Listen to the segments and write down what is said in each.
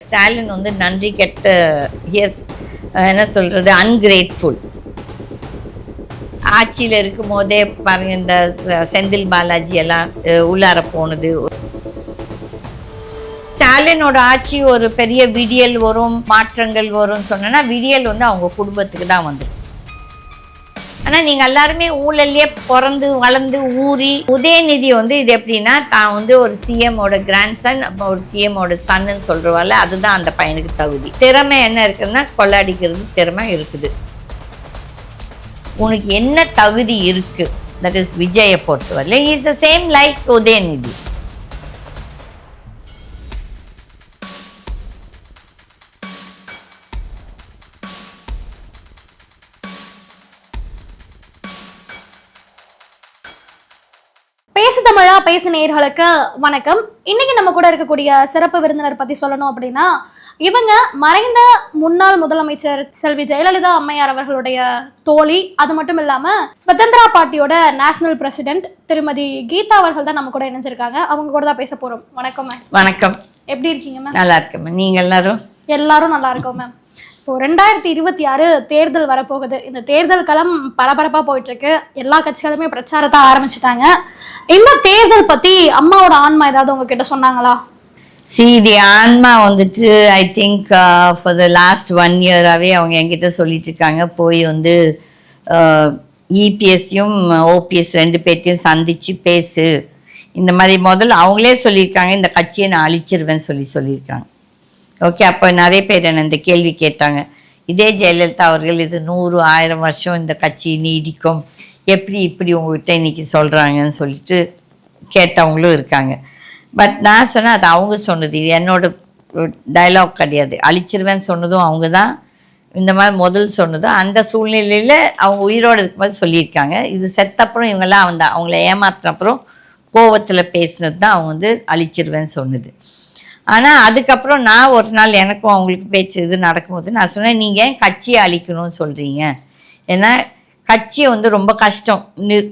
ஸ்டாலின் வந்து நன்றி கெட்ட எஸ் என்ன சொல்கிறது அன்கிரேட்ஃபுல் ஆட்சியில் இருக்கும் போதே பாருங்க இந்த செந்தில் பாலாஜி எல்லாம் உள்ளார போனது. ஸ்டாலினோட ஆட்சி ஒரு பெரிய விடியல் வரும் மாற்றங்கள் வரும்னு சொன்னேன்னா விடியல் வந்து அவங்க குடும்பத்துக்கு தான் வந்துடும் ஆனால் நீங்கள் எல்லாருமே ஊழல்லையே பிறந்து வளர்ந்து ஊறி உதயநிதி வந்து இது எப்படின்னா தான் வந்து ஒரு சிஎம்மோட கிராண்ட் சன் அப்புறம் ஒரு சிஎம்மோட சன்னு சொல்கிறவால அதுதான் அந்த பையனுக்கு தகுதி. திறமை என்ன இருக்குன்னா கொள்ளாடிக்கிறது திறமை இருக்குது. உனக்கு என்ன தகுதி இருக்குது தட் இஸ் விஜயை பொறுத்தவரையில். Is the same like Udhayanidhi. தமிழா பேசு நேயர்களுக்கு வணக்கம். இன்னைக்கு நம்ம கூட இருக்கக்கூடிய சிறப்பு விருந்தினர் பத்தி சொல்லணும் அப்படின்னா இவங்க மறைந்த முன்னாள் முதலமைச்சர் செல்வி ஜெயலலிதா அம்மையார் அவர்களுடைய தோழி அது மட்டும் இல்லாம ஸ்வதந்திரா பார்ட்டியோட நேஷனல் பிரசிடென்ட் திருமதி கீதா அவர்கள் தான் நம்ம கூட இணைஞ்சிருக்காங்க. அவங்க கூட தான் பேச போறோம். வணக்கம் மேம் வணக்கம். எப்படி இருக்கீங்க மேம் நல்லா இருக்கேன் நீங்கள் எல்லாரும்? எல்லாரும் நல்லா இருக்கோம் மேம் ஸோ ரெண்டாயிரத்தி இருபத்தி ஆறு தேர்தல் வரப்போகுது. இந்த தேர்தல் களம் பரபரப்பாக போயிட்டுருக்கு. எல்லா கட்சிகளுமே பிரச்சாரத்தை ஆரம்பிச்சிட்டாங்க. இந்த தேர்தல் பற்றி அம்மாவோட ஆன்மா ஏதாவது உங்ககிட்ட சொன்னாங்களா? சி தி ஆன்மா வந்துட்டு I think for the last one இயராகவே அவங்க என்கிட்ட சொல்லிட்டு இருக்காங்க. போய் வந்து uh, இபிஎஸ்ஸையும் ஓபிஎஸ் ரெண்டு பேர்த்தையும் சந்திச்சு பேசு. இந்த மாதிரி முதல்ல அவங்களே சொல்லியிருக்காங்க. இந்த கட்சியை நான் அழிச்சிருவேன்னு சொல்லி சொல்லியிருக்காங்க. ஓகே அப்போ நிறைய பேர் என்ன இந்த கேள்வி கேட்டாங்க. இதே ஜெயலலிதா அவர்கள் இது நூறு ஆயிரம் வருஷம் இந்த கட்சி நீடிக்கும். எப்படி இப்படி உங்ககிட்ட இன்னைக்கு சொல்கிறாங்கன்னு சொல்லிட்டு கேட்டவங்களும் இருக்காங்க. பட் நான் சொன்னேன் அது அவங்க சொன்னது. இது என்னோட டயலாக் கிடையாது. அழிச்சிருவேன்னு சொன்னதும் அவங்க தான். இந்த மாதிரி முதல் சொன்னதும் அந்த சூழ்நிலையில் அவங்க உயிரோடு இருக்கும்போது சொல்லியிருக்காங்க. இது செத்தப்புறம் இவங்கெல்லாம் வந்தா அவங்கள ஏமாத்தின அப்புறம் கோவத்தில் பேசினது தான் அவங்க வந்து அழிச்சிருவேன்னு சொன்னது. ஆனால் அதுக்கப்புறம் நான் ஒரு நாள் எனக்கும் அவங்களுக்கு பேச்சு இது நடக்கும்போது நான் சொன்னேன் நீங்கள் ஏன் கட்சியை அழிக்கணும்னு சொல்கிறீங்க ஏன்னா கட்சியை வந்து ரொம்ப கஷ்டம். நி-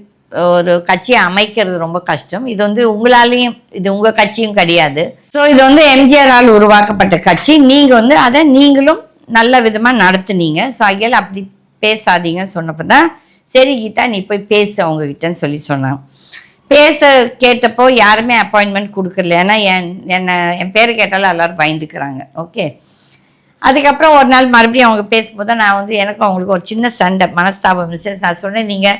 ஒரு கட்சியை அமைக்கிறது ரொம்ப கஷ்டம். இது வந்து உங்களாலேயும் இது உங்கள் கட்சியும் கிடையாது. ஸோ இது வந்து எம்ஜிஆரால் உருவாக்கப்பட்ட கட்சி. நீங்கள் வந்து அதை நீங்களும் நல்ல விதமாக நடத்துனீங்க. ஸோ ஐயல் அப்படி பேசாதீங்கன்னு சொன்னப்போ தான் சரி கீதா நீ போய் பேசு அவங்கக்கிட்டன்னு சொல்லி சொன்னாங்க. பேச கேட்டப்போ யாருமே அப்பாயின்மெண்ட் கொடுக்கல. ஏன்னா என் என்னை என் பேர் கேட்டாலும் எல்லோரும் பயந்துக்கிறாங்க. ஓகே அதுக்கப்புறம் ஒரு நாள் மறுபடியும் அவங்க பேசும்போது தான் நான் வந்து எனக்கும் அவங்களுக்கு ஒரு சின்ன சண்டை மனஸ்தாபம். இருந்துச்சு. நான் சொன்னேன் நீங்கள்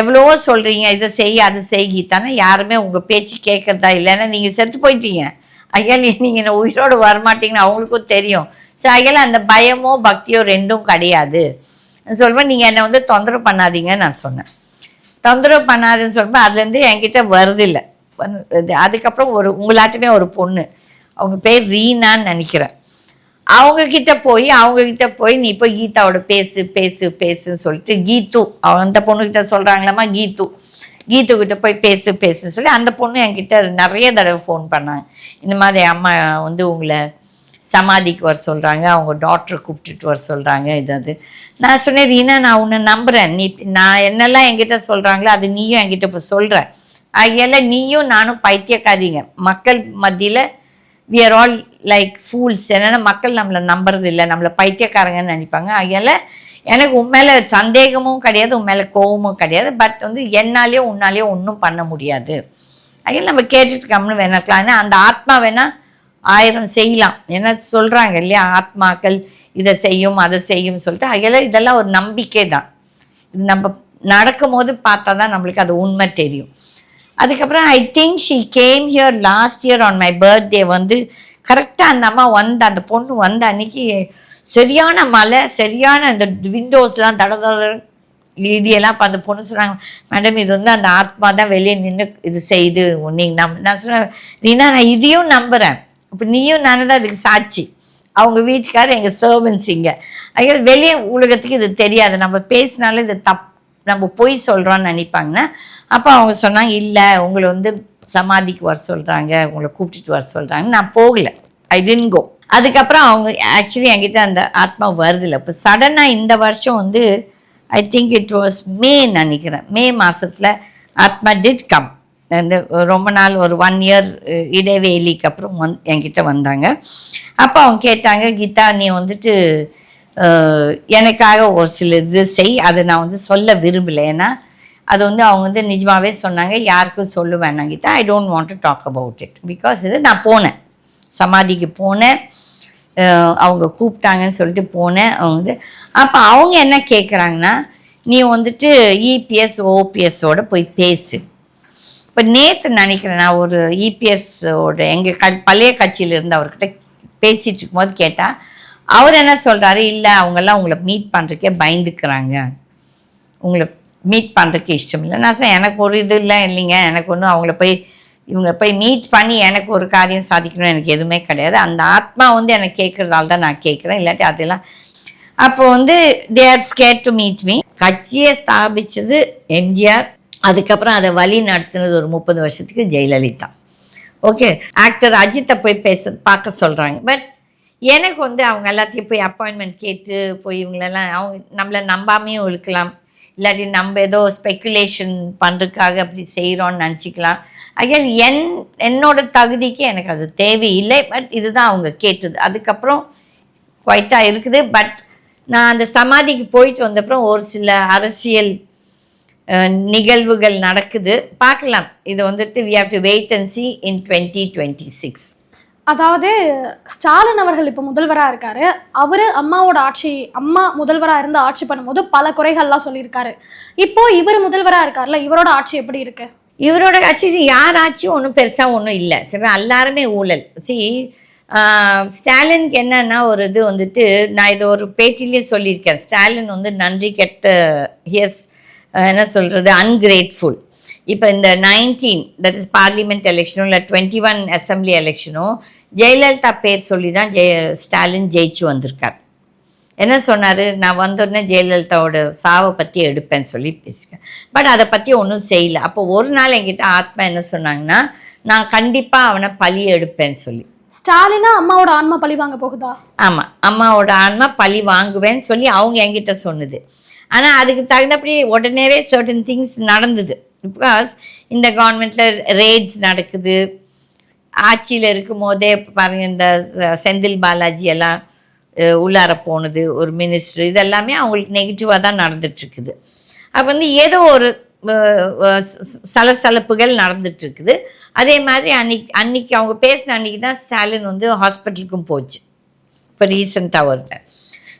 எவ்வளவோ சொல்கிறீங்க இதை செய் அதை செய் கீதானா யாருமே உங்கள் பேச்சு கேட்குறதா இல்லைன்னா நீங்கள் செத்து போயிட்டீங்க. ஐயால் நீங்கள் என்ன உயிரோடு வரமாட்டீங்கன்னு அவங்களுக்கும் தெரியும். ஸோ ஐயால் அந்த பயமோ பக்தியோ ரெண்டும் கிடையாது. சொல்லுவேன் நீங்கள் என்னை வந்து தொந்தரவு பண்ணாதீங்கன்னு நான் சொன்னேன். தொந்தரவு பண்ணாதுன்னு சொல்லும்போது அதுலேருந்து என்கிட்ட வருதில்லை. வந்து அதுக்கப்புறம் ஒரு உங்களாட்டுமே ஒரு பொண்ணு. அவங்க பேர் ரீனான்னு நினைக்கிறேன். அவங்கக்கிட்ட போய் அவங்கக்கிட்ட போய் நீ இப்போ கீதாவோட பேசு பேசு பேசுன்னு சொல்லிட்டு கீத்து அந்த பொண்ணுக்கிட்ட சொல்கிறாங்களாமா கீத்து கீத்து கிட்ட போய் பேசு பேசுன்னு சொல்லி அந்த பொண்ணு என்கிட்ட நிறைய தடவை ஃபோன் பண்ணாங்க. இந்த மாதிரி அம்மா வந்து உங்களை சமாதிக்கு வர சொல்கிறாங்க அவங்க டாக்டரை கூப்பிட்டுட்டு வர சொல்கிறாங்க இது அது. நான் சொன்னேன் ரீனா நான் உன்னை நம்புகிறேன் நீ நான் என்னெல்லாம் என்கிட்ட சொல்கிறாங்களோ அது நீயும் என்கிட்ட இப்போ சொல்கிற ஆகையால நீயும் நானும் பைத்தியக்காரிங்க. மக்கள் மத்தியில் we are all like fools என்னென்னா மக்கள் நம்மளை நம்புறது இல்லை. நம்மளை பைத்தியக்காரங்கன்னு நினைப்பாங்க. அதனால எனக்கு உன் மேலே சந்தேகமும் கிடையாது உன் மேலே கோபமும் கிடையாது. பட் வந்து என்னாலேயோ உன்னாலேயோ ஒன்றும் பண்ண முடியாது. அதனால நம்ம கேட்டுட்டு இருக்கோம்னு வேணாக்கலாம் அந்த ஆத்மா வேணால் ஆயிரம் செய்யலாம். என்ன சொல்கிறாங்க இல்லையா? ஆத்மாக்கள் இதை செய்யும் அதை செய்யும் சொல்லிட்டு அதெல்லாம் இதெல்லாம் ஒரு நம்பிக்கை தான் இது நம்ம நடக்கும்போது பார்த்தா தான் நம்மளுக்கு அது உண்மை தெரியும். அதுக்கப்புறம் I think she came here last year on my birthday வந்து கரெக்டாக அந்த அம்மா வந்த அந்த பொண்ணு வந்த அன்னைக்கு சரியான மழை சரியான அந்த விண்டோஸ்லாம் தட தட இடியெல்லாம் அந்த பொண்ணு சொன்னாங்க மேடம் இது வந்து அந்த ஆத்மா தான் வெளியே நின்று இது செய்து நீங்கள் நம் நான் சொன்னேன் ரீனா நான் இதையும் நம்புகிறேன் இப்போ நீயும் நானும் தான் அதுக்கு சாட்சி. அவங்க வீட்டுக்காரர் எங்கள் சர்வன்ஸ் இங்கே. அதனால வெளியே உலகத்துக்கு இது தெரியாது. நம்ம பேசினாலும் இது தப் நம்ம பொய் சொல்கிறோன்னு நினைப்பாங்கன்னா அப்போ அவங்க சொன்னாங்க இல்லை உங்களை வந்து சமாதிக்கு வர சொல்கிறாங்க உங்களை கூப்பிட்டுட்டு வர சொல்கிறாங்க நான் போகல. ஐ டென்ட் கோ அதுக்கப்புறம் அவங்க ஆக்சுவலி என்கிட்ட அந்த ஆத்மா வருதில்லை இப்போ சடனாக இந்த வருஷம் வந்து I think it was May நினைக்கிறேன். மே மாதத்தில் ஆத்மா டிட் கம் அந்த ரொம்ப நாள் ஒரு ஒன் இயர் இடைவேளிக்கு அப்புறம் வந் என்கிட்ட வந்தாங்க. அப்போ அவங்க கேட்டாங்க கீதா நீ வந்துட்டு எனக்காக ஒரு சில இது செய். அதை நான் வந்து சொல்ல விரும்பலை. ஏன்னா அது வந்து அவங்க வந்து நிஜமாகவே சொன்னாங்க யாருக்கும் சொல்ல வேணாம் Geetha. I don't want to talk about it because இது நான் போனேன். சமாதிக்கு போனேன். அவங்க கூப்பிட்டாங்கன்னு சொல்லிட்டு போனேன். அவங்க வந்து அப்போ அவங்க என்ன கேட்குறாங்கன்னா நீ வந்துட்டு இபிஎஸ் ஓபிஎஸோட போய் பேசு. இப்போ நேற்று நினைக்கிறேன் நான் ஒரு E இபிஎஸோட எங்கள் க பழைய கட்சியில் இருந்து அவர்கிட்ட பேசிகிட்டு இருக்கும்போது கேட்டால் அவர் என்ன சொல்கிறாரு இல்லை அவங்கெல்லாம் உங்களை மீட் பண்ணுறக்கே பயந்துக்கிறாங்க. உங்களை மீட் பண்ணுறதுக்கு இஷ்டம் இல்லை. நான் சார் எனக்கு ஒரு இது இல்லை இல்லைங்க. எனக்கு ஒன்றும் அவங்கள போய் இவங்கள போய் மீட் பண்ணி எனக்கு ஒரு காரியம் சாதிக்கணும் எனக்கு எதுவுமே கிடையாது. அந்த ஆத்மா வந்து எனக்கு கேட்குறதால தான் நான் கேட்குறேன். இல்லாட்டி அதெல்லாம் அப்போ வந்து they are scared to meet me கட்சியை ஸ்தாபிச்சது எம்ஜிஆர். அதுக்கப்புறம் அதை வழி நடத்தினது ஒரு முப்பது வருஷத்துக்கு ஜெயலலிதா. ஓகே ஆக்டர் அஜித்தை போய் பேச பார்க்க சொல்கிறாங்க பட் எனக்கு வந்து அவங்க எல்லாத்தையும் போய் அப்பாயின்மெண்ட் கேட்டு போய் இவங்களெல்லாம் அவங்க நம்மளை நம்பாமையும் இருக்கலாம். இல்லாட்டி நம்ம ஏதோ ஸ்பெக்குலேஷன் பண்ணுறதுக்காக அப்படி செய்கிறோன்னு நினச்சிக்கலாம். ஐயா என் என்னோட தகுதிக்கு எனக்கு அது தேவையில்லை. பட் இதுதான் அவங்க கேட்டது. அதுக்கப்புறம் குவைட்டாக இருக்குது. பட் நான் அந்த சமாதிக்கு போயிட்டு வந்தப்புறம் ஒரு சில அரசியல் நிகழ்வுகள் நடக்குது. பார்க்கலாம். இது வந்துட்டு we have to wait and see in twenty twenty six அதாவது ஸ்டாலின் அவர்கள் இப்போ முதல்வராக இருக்காரு. அவரு அம்மாவோட ஆட்சி அம்மா முதல்வராக இருந்து ஆட்சி பண்ணும்போது பல குறைகள்லாம் சொல்லியிருக்காரு. இப்போ இவர் முதல்வராக இருக்கார்ல இவரோட ஆட்சி எப்படி இருக்கு? இவரோட கட்சி யார் ஆட்சியும் ஒன்றும் பெருசாக ஒன்றும் இல்லை. சரி எல்லாருமே ஊழல். சி ஸ்டாலினுக்கு என்னன்னா ஒரு இது வந்துட்டு நான் இது ஒரு பேட்டிலேயே சொல்லியிருக்கேன். ஸ்டாலின் வந்து நன்றி கெட்ட ஹியஸ் என்ன சொல்கிறது அன்கிரேட்ஃபுல் இப்போ இந்த நைன்டீன் தட் இஸ் பார்லிமெண்ட் எலெக்ஷனும் இல்லை டுவெண்ட்டி ஒன் அசம்பிளி எலெக்ஷனும் ஜெயலலிதா பேர் சொல்லி தான் ஜெய ஸ்டாலின் ஜெயிச்சு வந்திருக்கார். என்ன சொன்னார்? நான் வந்தோடனே ஜெயலலிதாவோட சாவை பற்றி எடுப்பேன்னு சொல்லி பேசிட்டேன் பட் அதை பற்றி ஒன்றும் செய்யலை. அப்போ ஒரு நாள் என்கிட்ட ஆத்மா என்ன சொன்னாங்கன்னா நான் கண்டிப்பாக அவனை பழி எடுப்பேன்னு சொல்லி. ஸ்டாலினா அம்மாவோட ஆன்மா பழி வாங்க போகுதா? ஆமாம் அம்மாவோட ஆன்மா பழி வாங்குவேன்னு சொல்லி அவங்க என்கிட்ட சொன்னது. ஆனால் அதுக்கு தகுந்தபடி உடனேவே சர்டன் திங்ஸ் நடந்தது. பிகாஸ் இந்த கவர்மெண்ட்டில் ரேட்ஸ் நடக்குது. ஆட்சியில் இருக்கும் போதே பாருங்க இந்த செந்தில் பாலாஜி எல்லாம் உள்ளார போனது ஒரு மினிஸ்டர் இதெல்லாமே அவங்களுக்கு நெகட்டிவாக தான் நடந்துட்டுருக்குது அப்போ வந்து ஏதோ ஒரு சலசலப்புகள் நடந்துட்டு இருக்குது அதே மாதிரி அன்னைக்கு அன்னைக்கு அவங்க பேசின அன்னைக்கு தான் ஸ்டாலின் வந்து ஹாஸ்பிட்டலுக்கும் போச்சு. இப்போ ரீசெண்டாக வருது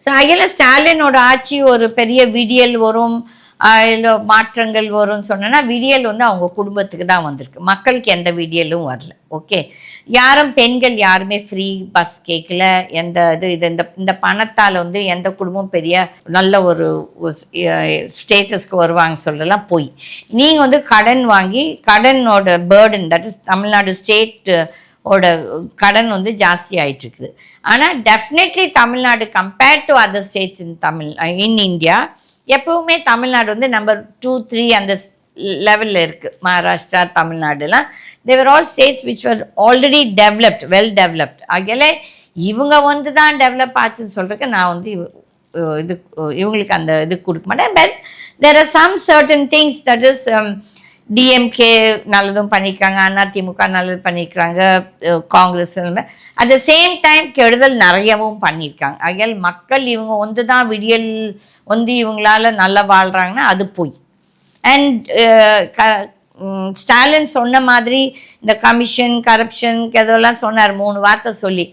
ஸோ அதில் ஸ்டாலினோட ஆட்சி ஒரு பெரிய விடியல் வரும். இந்த மாற்றங்கள் வரும்னு சொன்னேன்னா விடியல் வந்து அவங்க குடும்பத்துக்கு தான் வந்திருக்கு. மக்களுக்கு எந்த விடியலும் வரல. ஓகே? யாரும் பெண்கள் யாருமே ஃப்ரீ பஸ் கேட்கல எந்த இது இது இந்த இந்த பணத்தால் வந்து எந்த குடும்பம் பெரிய நல்ல ஒரு ஸ்டேட்டஸ்க்கு வருவாங்க சொல்கிறலாம் போய். நீங்கள் வந்து கடன் வாங்கி கடனோட burden that is Tamil Nadu state ஓட கடன் வந்து ஜாஸ்தி ஆயிட்டு இருக்குது ஆனால் definitely Tamil Nadu compared to other states in Tamil in India எப்பவுமே தமிழ்நாடு வந்து நம்பர் டூ த்ரீ அந்த லெவலில் இருக்குது Maharashtra தமிழ்நாடுலாம் they're all states which were already developed well developed ஆகையில இவங்க வந்து தான் டெவலப் ஆச்சுன்னு சொல்கிறதுக்கு நான் வந்து இது இவங்களுக்கு அந்த இது கொடுக்க மாட்டேன். But there are some certain things that is DMK நல்லதும் பண்ணியிருக்காங்க அதிமுக நல்லது பண்ணியிருக்கிறாங்க Congress at the same time கெடுதல் நிறையவும் பண்ணியிருக்காங்க. ஆகையால் மக்கள் இவங்க வந்து தான் விடியல் வந்து இவங்களால நல்லா வாழ்கிறாங்கன்னா அது போய். அண்ட் ஸ்டாலின் சொன்ன மாதிரி இந்த கமிஷன் கரப்ஷன் இதெல்லாம் சொன்னார் மூணு வார்த்தை சொல்லி.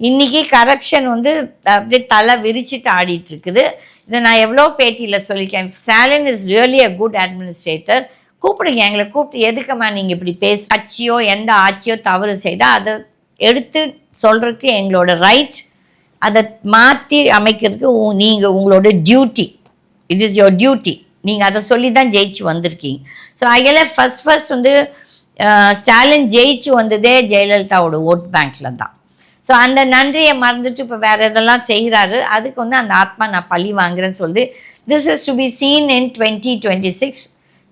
இன்னைக்கு கரப்ஷன் வந்து அப்படியே தலை விரிச்சிட்டு ஆடிட்டு இருக்குது. இதை நான் எவ்வளோ பேட்டியில் சொல்லியிருக்கேன். Stalin is really a good administrator கூப்பிடுங்க எங்களை கூப்பிட்டு எதுக்கம்மா நீங்கள் இப்படி பேச ஆட்சியோ எந்த ஆட்சியோ தவறு செய்தால் அதை எடுத்து சொல்கிறதுக்கு எங்களோட ரைட் அதை மாற்றி அமைக்கிறதுக்கு நீங்கள் உங்களோட duty it is your duty நீங்கள் அதை சொல்லி தான் ஜெயிச்சு வந்திருக்கீங்க. ஸோ அதில் ஃபஸ்ட் ஃபஸ்ட் வந்து ஸ்டாலின் ஜெயிச்சு வந்ததே ஜெயலலிதாவோட ஓட் பேங்க்கில் தான். ஸோ அந்த நன்றியை மறந்துட்டு இப்போ வேறு இதெல்லாம் செய்கிறாரு அதுக்கு வந்து அந்த ஆத்மா நான் பழி வாங்குறேன்னு சொல்லுது. This is to be seen in twenty twenty six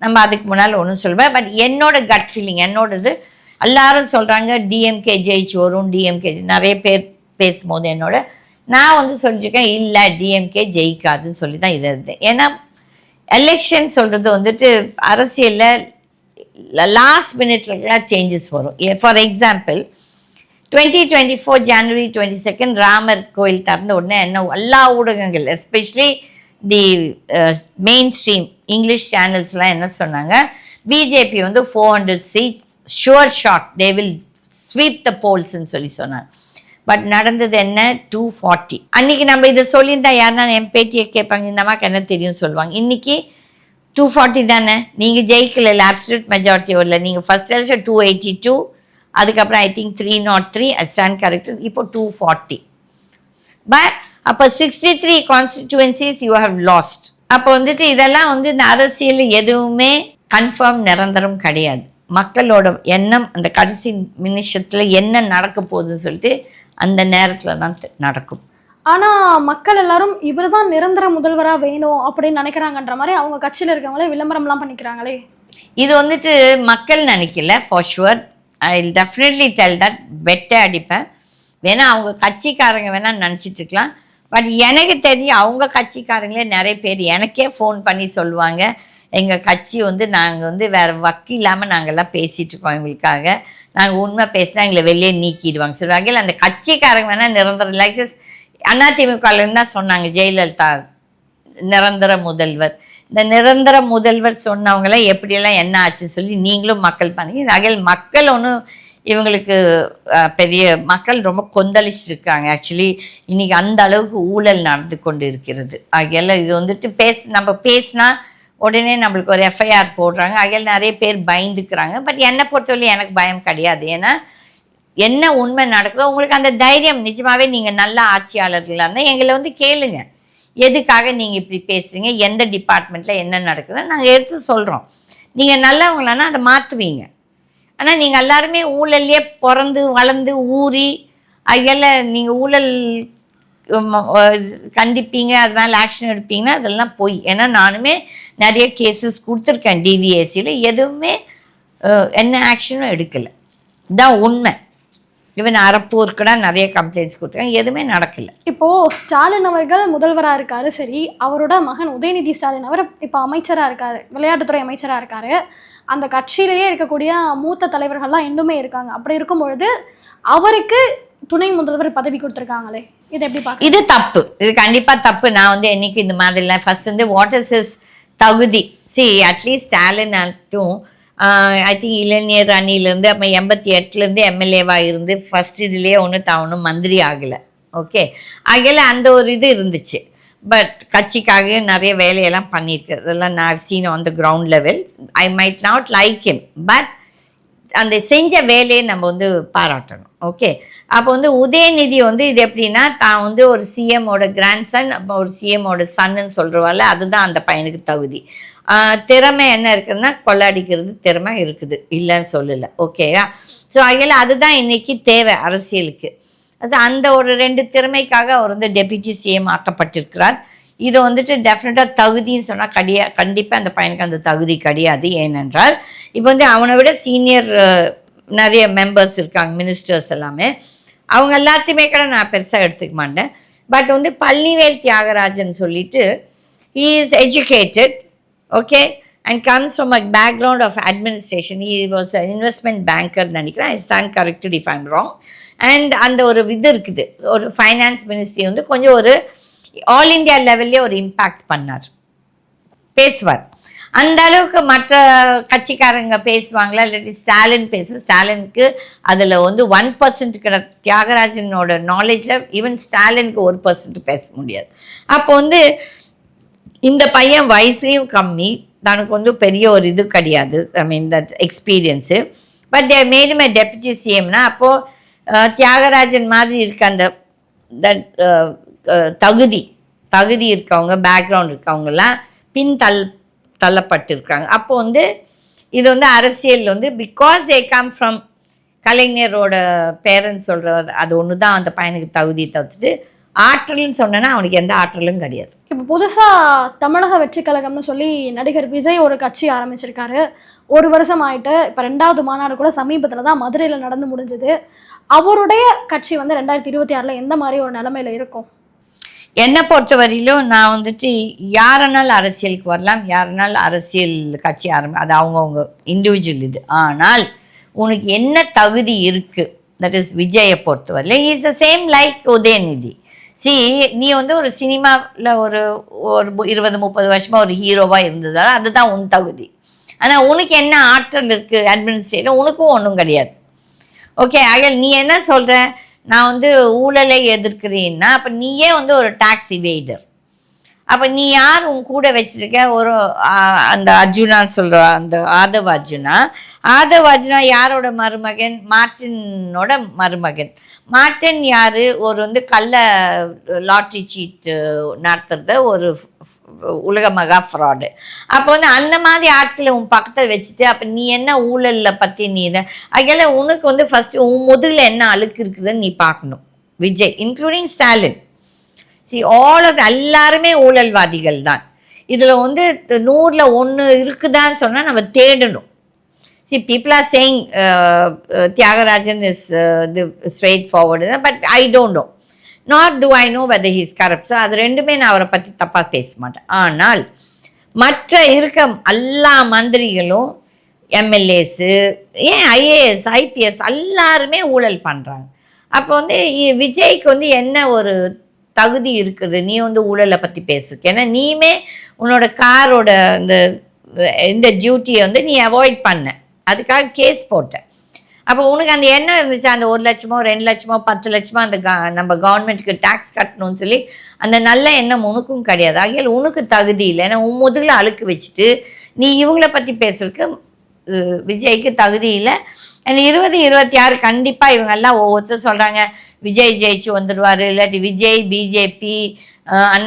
நம்ம அதுக்கு முன்னால் ஒன்றும் சொல்வேன் பட் என்னோட கட் ஃபீலிங் என்னோடது எல்லாரும் சொல்கிறாங்க டிஎம்கே ஜெயிச்சு வரும் டிஎம்கே நிறைய பேர் பேசும்போது என்னோட நான் வந்து சொல்லியிருக்கேன் இல்லை டிஎம்கே ஜெயிக்காதுன்னு சொல்லி தான் இது. இருந்தேன் ஏன்னா எலெக்ஷன் சொல்கிறது வந்துட்டு அரசியலில் லாஸ்ட் மினிட்ல சேஞ்சஸ் வரும். For example twenty twenty four January twenty second Ramar கோயில் திறந்த உடனே என்ன எல்லா ஊடகங்கள் especially the main stream English சேனல்ஸ்லாம் என்ன சொன்னாங்க? பிஜேபி வந்து four hundred seats sure shot they will sweep the போல்ஸ்ன்னு சொல்லி சொன்னாங்க. பட் நடந்தது என்ன? டூ ஃபார்ட்டி அன்னைக்கு நம்ம இதை சொல்லியிருந்தா யாருன்னா என் பேட்டியை கேட்பாங்க இந்த அம்மாக்கு என்ன தெரியும் சொல்லுவாங்க. இன்னைக்கு டூ ஃபார்ட்டி தானே? நீங்கள் ஜெயிக்கல அப்சல்யூட் மெஜாரிட்டி வரல நீங்கள் first election two eighty two அதுக்கப்புறம் I think three nought three stand correct இப்போ டூ ஃபார்ட்டி பட் அப்போ sixty three constituencies you have lost அப்போ வந்துட்டு இதெல்லாம் வந்து இந்த அரசியல் எதுவுமே கன்ஃபார்ம் நிரந்தரம் கிடையாது. மக்களோட எண்ணம் அந்த கடைசி நிமிஷத்தில் என்ன நடக்க போகுதுன்னு சொல்லிட்டு அந்த நேரத்தில் தான் நடக்கும். ஆனா மக்கள் எல்லாரும் இவர்தான் நிரந்தர முதல்வரா வேணும் அப்படின்னு நினைக்கிறாங்கன்ற மாதிரி அவங்க கட்சியில இருக்கவங்களே விளம்பரம்லாம் பண்ணிக்கிறாங்களே. இது வந்துட்டு மக்கள் நினைக்கல for sure I definitely tell that பெட்டை அடிப்பேன். வேணா அவங்க கட்சிக்காரங்க வேணா நினச்சிட்டு இருக்கலாம். பட் எனக்கு தெரியும் அவங்க கட்சிக்காரங்களே நிறைய பேர் எனக்கே ஃபோன் பண்ணி சொல்லுவாங்க. எங்கள் கட்சி வந்து நாங்கள் வந்து வேறு வக்கு இல்லாமல் நாங்கள்லாம் பேசிகிட்ருக்கோம் எங்களுக்காக. நாங்கள் உண்மை பேசினா எங்களை வெளியே நீக்கிடுவாங்க. சொல்லுவாங்க அந்த கட்சிக்காரங்க வேணால் நிரந்தர லைக் அதிமுகலேருந்து தான் சொன்னாங்க ஜெயலலிதா நிரந்தர முதல்வர். இந்த நிரந்தர முதல்வர் சொன்னவங்களாம் எப்படியெல்லாம் என்ன ஆச்சுன்னு சொல்லி நீங்களும் மக்கள் பண்ணி அகல் மக்கள் ஒன்றும் இவங்களுக்கு பெரிய மக்கள் ரொம்ப கொந்தளிச்சிருக்காங்க. ஆக்சுவலி இன்னைக்கு அந்த அளவுக்கு ஊழல் நடந்து கொண்டு இருக்கிறது ஆகையால இது வந்துட்டு பேச நம்ம பேசினா உடனே நம்மளுக்கு ஒரு எஃப்ஐஆர் போடுறாங்க. ஆகையால் நிறைய பேர் பயந்துக்கிறாங்க. பட் என்னை பொறுத்தவரை எனக்கு பயம் கிடையாது. ஏன்னா என்ன உண்மை நடக்குதோ உங்களுக்கு அந்த தைரியம் நிஜமாகவே நீங்கள் நல்ல ஆட்சியாளர்களாக இருந்தால் எங்களை வந்து கேளுங்க. எதுக்காக நீங்கள் இப்படி பேசுறீங்க? எந்த டிபார்ட்மெண்ட்டில் என்ன நடக்குதுன்னு நாங்கள் எடுத்து சொல்கிறோம் நீங்கள் நல்லவங்களானா அதை மாற்றுவீங்க ஆனால் நீங்கள் எல்லாருமே ஊழல்லையே பிறந்து வளர்ந்து ஊறி அதில் நீங்கள் ஊழல் கண்டிப்பீங்க அது கண்டிப்பீங்க ஆக்ஷன் எடுப்பீங்கன்னா அதெல்லாம் போய். ஏன்னா நானுமே நிறைய கேசஸ் கொடுத்துருக்கேன் டிவிஎஸ்சியில் எதுவுமே என்ன ஆக்ஷனும் எடுக்கலை. தான் உண்மை. ஈவன் அறப்பூருக்குடா நிறைய கம்ப்ளைண்ட்ஸ் கொடுத்துருக்காங்க. எதுவுமே நடக்கலை. இப்போ ஸ்டாலின் அவர்கள் முதல்வரா இருக்காரு சரி. அவரோட மகன் உதயநிதி ஸ்டாலின் அவர் இப்போ அமைச்சரா இருக்காரு விளையாட்டுத்துறை அமைச்சரா இருக்காரு. அந்த கட்சியிலேயே இருக்கக்கூடிய மூத்த தலைவர்கள்லாம் இன்னுமே இருக்காங்க. அப்படி இருக்கும் பொழுது அவருக்கு துணை முதல்வர் பதவி கொடுத்துருக்காங்களே. இதை எப்படி பார்க்க இது தப்பு. இது கண்டிப்பா தப்பு. நான் வந்து என்னைக்கு இந்த மாதிரிலாம் ஃபர்ஸ்ட் வந்து வாட் இஸ் இஸ் தகுதி? சி அட்லீஸ்ட் ஸ்டாலின் ஆகட்டும் ஐ திங்க் இளைஞர் அணிலேருந்து அப்போ எண்பத்தி எட்டுலேருந்து எம்எல்ஏவாக இருந்து ஃபர்ஸ்ட் இதுலேயே ஒன்றும் தான் ஒன்றும் மந்திரி ஆகலை. ஓகே ஆகல அந்த ஒரு இது இருந்துச்சு. பட் கட்சிக்காக நிறைய வேலையெல்லாம் பண்ணியிருக்கு அதெல்லாம் நான் seen on the ground level I might not like him but அந்த செஞ்ச வேலையை நம்ம வந்து பாராட்டணும். ஓகே அப்போ வந்து உதயநிதி வந்து இது எப்படின்னா தான் வந்து ஒரு சிஎம்மோட கிராண்ட்சன் அப்போ ஒரு சிஎம்மோட சன்னு சொல்கிறவால அதுதான் அந்த பையனுக்கு தகுதி. திறமை என்ன இருக்குதுன்னா கொள்ளாடிக்கிறது திறமை இருக்குது. இல்லைன்னு சொல்லலை. ஓகேயா ஸோ அதில் அதுதான் இன்றைக்கி தேவை அரசியலுக்கு. அது அந்த ஒரு ரெண்டு திறமைக்காக அவர் வந்து டெபியூட்டி சிஎம் ஆக்கப்பட்டிருக்கிறார். இது வந்துட்டு டெஃபினட்டாக தகுதின்னு சொன்னால் கடியா கண்டிப்பாக அந்த பையனுக்கு அந்த தகுதி கிடையாது. ஏனென்றால் இப்போ வந்து அவனை விட சீனியர் நிறைய மெம்பர்ஸ் இருக்காங்க மினிஸ்டர்ஸ் எல்லாமே. அவங்க எல்லாத்தையுமே கூட நான் பெருசாக எடுத்துக்க மாட்டேன். பட் வந்து பள்ளிவேல் தியாகராஜன் சொல்லிட்டு he is educated okay and comes from a background of administration he was investment investment நினைக்கிறேன். I stand corrected if I'm wrong and அந்த ஒரு இது இருக்குது. ஒரு ஃபைனான்ஸ் மினிஸ்ட்ரி வந்து கொஞ்சம் ஒரு ஆல் இந்தியா லெவல்லே ஒரு இம்பேக்ட் பண்ணார். பேசுவார். அந்த அளவுக்கு மற்ற கட்சிக்காரங்க பேசுவாங்களா? இல்லாட்டி ஸ்டாலின் பேசும் ஸ்டாலினுக்கு அதில் வந்து ஒன் பர்சன்ட் கிட தியாகராஜனோட நாலேஜில் ஈவன் ஸ்டாலினுக்கு ஒரு பர்சன்ட் பேச முடியாது. அப்போ வந்து இந்த பையன் வயசையும் கம்மி. தனக்கு வந்து பெரிய ஒரு இது கிடையாது. I mean that experience but they made my deputy சிஎம்னா அப்போது தியாகராஜன் மாதிரி இருக்க அந்த தட் தகுதி தகுதி இருக்கவங்க பேக்ரவுண்ட் இருக்கவங்கெல்லாம் பின் தள் தள்ளப்பட்டிருக்காங்க அப்போ வந்து இது வந்து அரசியல் வந்து பிகாஸ் தே கம் ஃப்ரம் கலைஞரோட பேரண்ட்ஸ் சொல்கிறது அது ஒன்று தான் அந்த பையனுக்கு தகுதி தவிர்த்துட்டு ஆற்றல்னு சொன்னேன்னா அவனுக்கு எந்த ஆற்றலும் கிடையாது. இப்போ புதுசாக தமிழக வெற்றி கழகம்னு சொல்லி நடிகர் விஜய் ஒரு கட்சி ஆரம்பிச்சிருக்காரு. ஒரு வருஷம் ஆயிட்டு இப்போ ரெண்டாவது மாநாடு கூட சமீபத்தில் தான் மதுரையில் நடந்து முடிஞ்சது. அவருடைய கட்சி வந்து ரெண்டாயிரத்தி இருபத்தி ஆறில் எந்த மாதிரி ஒரு நிலமையில இருக்கும்? என்னை பொறுத்த வரையிலும் நான் வந்துட்டு யாரனால் அரசியலுக்கு வரலாம் யாரனால் அரசியல் கட்சி ஆரம்பி அது அவங்கவுங்க இண்டிவிஜுவல் இது. ஆனால் உனக்கு என்ன தகுதி இருக்குது தட் இஸ் விஜயை பொறுத்தவரையில் is the same like Udhayanidhi. See நீ வந்து ஒரு சினிமாவில் ஒரு ஒரு இருபது முப்பது வருஷமாக ஒரு ஹீரோவாக இருந்ததால் அதுதான் உன் தகுதி. ஆனால் உனக்கு என்ன ஆற்றல் இருக்குது அட்மினிஸ்ட்ரேட்டர் உனக்கும் ஒன்றும் கிடையாது. ஓகே அகல் நீ என்ன சொல்கிற நான் வந்து ஊழலை எதிர்க்கிறேன்னா அப்போ நீயே வந்து ஒரு டாக்ஸ் இவேடர் அப்போ நீ யார் உன் கூட வச்சிருக்க? ஒரு அந்த அர்ஜுனான்னு சொல்கிற அந்த ஆதவ அர்ஜுனா. ஆதவ அர்ஜுனா யாரோட மருமகன்? மார்டினோட மருமகன். மார்ட்டின் யார்? ஒரு வந்து கள்ள லாட்ரி சீட்டு நடத்துகிறத ஒரு உலக மகா ஃப்ராடு. அப்போ வந்து அந்த மாதிரி ஆட்களை உன் பக்கத்தில் வச்சுட்டு அப்போ நீ என்ன ஊழலில் பற்றி நீ இதை அதனால உனக்கு வந்து ஃபஸ்ட்டு உன் முதுகில் என்ன அழுக்கு இருக்குதுன்னு நீ பார்க்கணும். Vijay including Stalin see all of எல்லாருமே ஊழல்வாதிகள் தான் இதில் வந்து நூறில் ஒன்று இருக்குதான்னு சொன்னால் நம்ம தேடணும். See people are saying Thiyagarajan is இது straightforward but I don't know not to I know whether he's corrupt so அது ரெண்டுமே நான் அவரை பற்றி தப்பாக பேச மாட்டேன். ஆனால் மற்ற இருக்க எல்லா மந்திரிகளும் எம்எல்ஏஸு ஏன் ஐஏஎஸ் ஐபிஎஸ் எல்லாருமே ஊழல் பண்ணுறாங்க அப்போ வந்து இ- விஜய்க்கு வந்து என்ன ஒரு தகுதி இருக்குது. நீ வந்து ஊழலை பற்றி பேசுறதுக்கு ஏன்னா நீயுமே உன்னோட காரோட இந்த இந்த டியூட்டியை வந்து நீ அவாய்ட் பண்ண. அதுக்காக கேஸ் போட்ட. அப்போ உனக்கு அந்த எண்ணம் இருந்துச்சு அந்த ஒரு லட்சமோ ரெண்டு லட்சமோ பத்து லட்சமோ அந்த க- நம்ம கவர்மெண்ட்டுக்கு டேக்ஸ் கட்டணும்னு சொல்லி அந்த நல்ல எண்ணம் உனக்கும் கிடையாது. ஆகியால் உனக்கு தகுதி இல்லை. ஏன்னா உன் முதுகில் அழுக்கு வச்சுட்டு நீ இவங்கள பற்றி பேசுறதுக்கு விஜய்க்கு தகுதி இல்லை. அந்த இருபது இருபத்தி ஆறு கண்டிப்பாக இவங்கெல்லாம் ஒவ்வொருத்தர் சொல்கிறாங்க விஜய் ஜெயிச்சு வந்துடுவார் இல்லாட்டி விஜய் பிஜேபி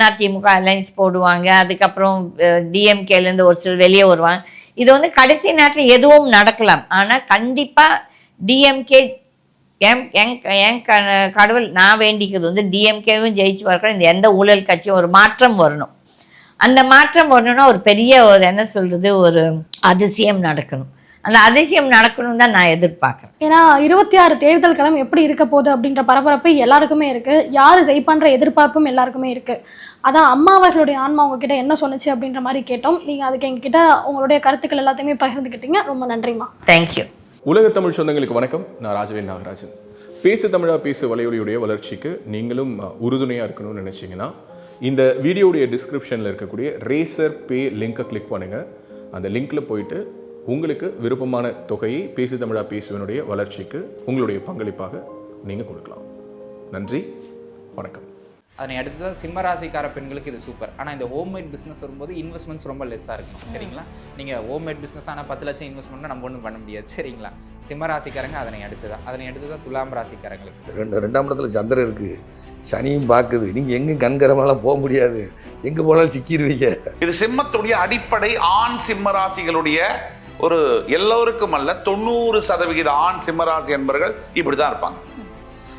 அதிமுக அலைன்ஸ் போடுவாங்க. அதுக்கப்புறம் டிஎம்கேலேருந்து ஒரு சிலர் வெளியே வருவாங்க. இது வந்து கடைசி நேரத்தில் எதுவும் நடக்கலாம். ஆனால் கண்டிப்பாக டிஎம்கே எம் எங் என் க கடவுள் நான் வேண்டிக்கிறது வந்து டிஎம்கேவும் ஜெயிச்சு வரக்கூடாது இந்த எந்த ஊழல் கட்சியும் ஒரு மாற்றம் வரணும். அந்த மாற்றம் வரணும்னா ஒரு பெரிய ஒரு என்ன சொல்கிறது ஒரு அதிசயம் நடக்கணும். அந்த அதிசயம் நடக்கணும் தான் நான் எதிர்பார்க்குறேன். ஏன்னா இருபத்தி ஆறு தேர்தல் களம் எப்படி இருக்க போகுது அப்படின்ற பரபரப்பு எல்லாருக்குமே இருக்கு. யாரு ஜெயிப்பான்ற எதிர்பார்ப்பும் எல்லாருக்குமே இருக்கு. அதான் அம்மா அவர்களுடைய ஆன்மா உங்ககிட்ட என்ன சொன்னுச்சு அப்படின்ற மாதிரி கேட்டோம். நீங்க அதுக்கு எங்ககிட்ட உங்களுடைய கருத்துக்கள் எல்லாத்தையுமே பகிர்ந்துக்கிட்டீங்க ரொம்ப நன்றிம்மா. தேங்க்யூ உலக தமிழ் சொந்தங்களுக்கு வணக்கம். நான் ராஜவேல் நாகராஜன். பேசு தமிழா பேசு வலையொலியுடைய வளர்ச்சிக்கு நீங்களும் அஹ், உறுதுணையா இருக்கணும்னு நினைச்சீங்கன்னா இந்த வீடியோடைய டிஸ்கிரிப்ஷனில் இருக்கக்கூடிய ரேசர் பே லிங்கை கிளிக் பண்ணுங்க. அந்த லிங்க்ல போயிட்டு உங்களுக்கு விருப்பமான தொகையை பேசு தமிழா பேசுவனுடைய வளர்ச்சிக்கு உங்களுடைய பங்களிப்பாக நீங்கள் கொடுக்கலாம். நன்றி வணக்கம். அதனை அடுத்து தான் சிம்ம ராசிக்கார பெண்களுக்கு இது சூப்பர் ஆனால் இந்த ஹோம்மேட் பிஸ்னஸ் வரும்போது இன்வெஸ்ட்மெண்ட்ஸ் ரொம்ப லெஸ்ஸாக இருக்கணும். சரிங்களா? நீங்கள் ஹோம்மேட் பிஸ்னஸ் ஆனால் பத்து லட்சம் இன்வெஸ்ட் பண்ணால் நம்ம ஒன்றும் பண்ண முடியாது. சரிங்களா? சிம்ம ராசிக்காரங்க அதனை அடுத்து தான் அதனை அடுத்து தான் துலாம் ராசிக்காரங்களுக்கு. ரெண்டு ரெண்டாம் இடத்துல சந்திரன் இருக்குது சனியும் பார்க்குது. நீங்கள் எங்கேயும் கண்கரமெல்லாம் போக முடியாது. எங்கே போனாலும் சிக்கிடுவீங்க இது சிம்மத்துடைய அடிப்படை ஆண் சிம்ம ராசிகளுடைய ஒரு எல்லோருக்கும் அல்ல தொண்ணூறு சதவிகித ஆண் சிம்மராசி என்பவர்கள் இப்படிதான் இருப்பாங்க.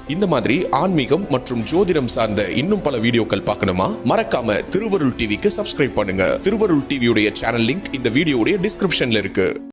இந்த மாதிரி ஆன்மீகம் மற்றும் ஜோதிடம் சார்ந்த இன்னும் பல வீடியோக்கள் பார்க்கணுமா? மறக்காம திருவருள் டிவிக்கு சப்ஸ்கிரைப் பண்ணுங்க. திருவருள் டிவியுடைய சேனல் லிங்க் இந்த வீடியோடைய டிஸ்கிரிப்ஷன்ல இருக்கு.